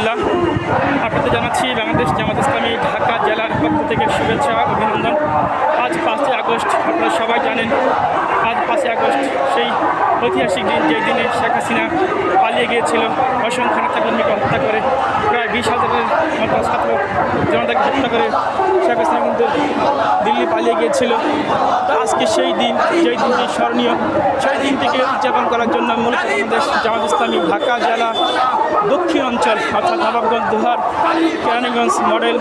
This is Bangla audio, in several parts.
রহমতুল্লাহ আপনাদের জানাচ্ছি, বাংলাদেশ জামাত ইসলামী ঢাকা জেলার পক্ষ থেকে শুভেচ্ছা, অভিনন্দন। আজ পাঁচই আগস্ট, আপনারা সবাই জানেন, আজ পাঁচই আগস্ট, সেই ঐতিহাসিক দিন যেই দিনে শেখ হাসিনা পালিয়ে গিয়েছিল। অসংখ্য নেতাকর্মীকে হত্যা করে, প্রায় বিশ হাজারের মতো ছাত্র জনতাকে হত্যা করে শেখ দিল্লি পালিয়ে গিয়েছিল। তো আজকে সেই দিন, যেই দিনটি স্মরণীয়, সেই দিনটিকে উদযাপন করার জন্য মূলত বাংলাদেশ জামাত ইসলামী ঢাকা জেলা দক্ষিণ অঞ্চল, অর্থাৎ নবাবগঞ্জ, দুহার, কেরানীগঞ্জ মডেল,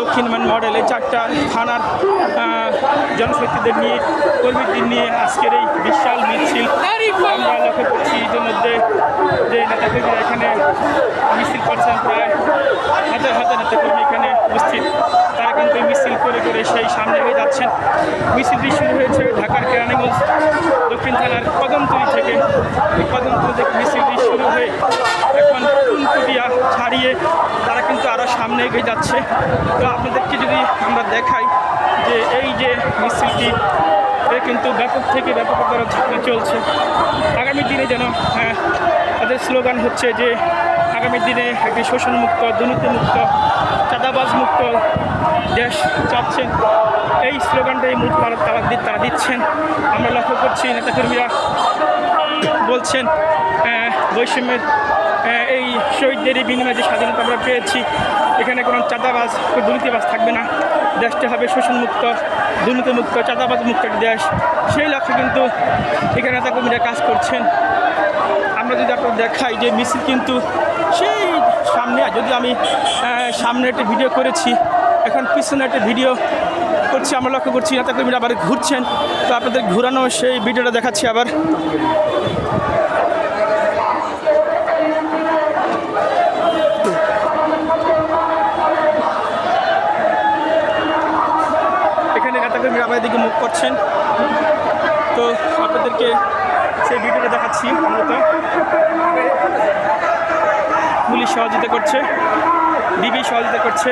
দক্ষিণ মডেল, এই চারটা থানার জনশক্তিদের নিয়ে, কর্মীদের নিয়ে আজকের এই বিশাল মিছিল। আমরা লক্ষ্য করছি ইতিমধ্যে যে নেতাকর্মীরা এখানে মিছিল করছেন, প্রায় হাজার হাজার নেতাকর্মী এখানে উপস্থিত তারা কিন্তু এই মিছিল করে করে সেই সামনে এগিয়ে যাচ্ছেন। মিছিলটি শুরু হয়েছে ঢাকার কেরানীগঞ্জ দক্ষিণ থানার কদমতলি থেকে। এই কদমতলি থেকে মিছিলটি শুরু হয়ে এখন কুনকুটিয়া ছাড়িয়ে তারা কিন্তু আরও সামনে এগিয়ে যাচ্ছে। তো আপনাদেরকে যদি আমরা দেখাই যে এই যে মিছিলটি কিন্তু ব্যাপক থেকে ব্যাপকতর চলছে। আগামী দিনে যেন হ্যাঁ, তাদের স্লোগান হচ্ছে যে আগামী দিনে একটি শোষণমুক্ত দুর্নীতিমুক্ত চাঁদাবাজ মুক্ত দেশ চাচ্ছেন এই স্লোগানটাই মূল তারা তারা দি- তারা দিচ্ছেন। আমরা লক্ষ্য করছি নেতাকর্মীরা বলছেন বৈষম্যের এই শহীদদেরই এই বিনিময়ে যে স্বাধীনতা আমরা পেয়েছি, এখানে কোনো চাঁদাবাজ দুর্নীতিবাজ থাকবে না। দেশটা হবে শোষণমুক্ত, দুর্নীতিমুক্ত চাঁদাবাজ মুক্ত একটি দেশ। সেই লক্ষ্যে কিন্তু এখানে নেতাকর্মীরা কাজ করছেন। আমরা যদি আপনার দেখাই যে মিছিল কিন্তু সেই সামনে যদি আমি সামনে একটা ভিডিও করেছি এখন পিছনে একটা ভিডিও করছি, আমরা লক্ষ্য করছি নেতাকর্মীরা আবার ঘুরছেন। তো আপনাদের ঘুরানো সেই ভিডিওটা দেখাচ্ছি আবার। এখানে নেতাকর্মীরা আমাদের দিকে মুখ করছেন। তো আপনাদেরকে সেই ভিডিওটা দেখাচ্ছি মূলত পুলিশ সহযোগিতা করছে, ডিবি সহযোগিতা করছে।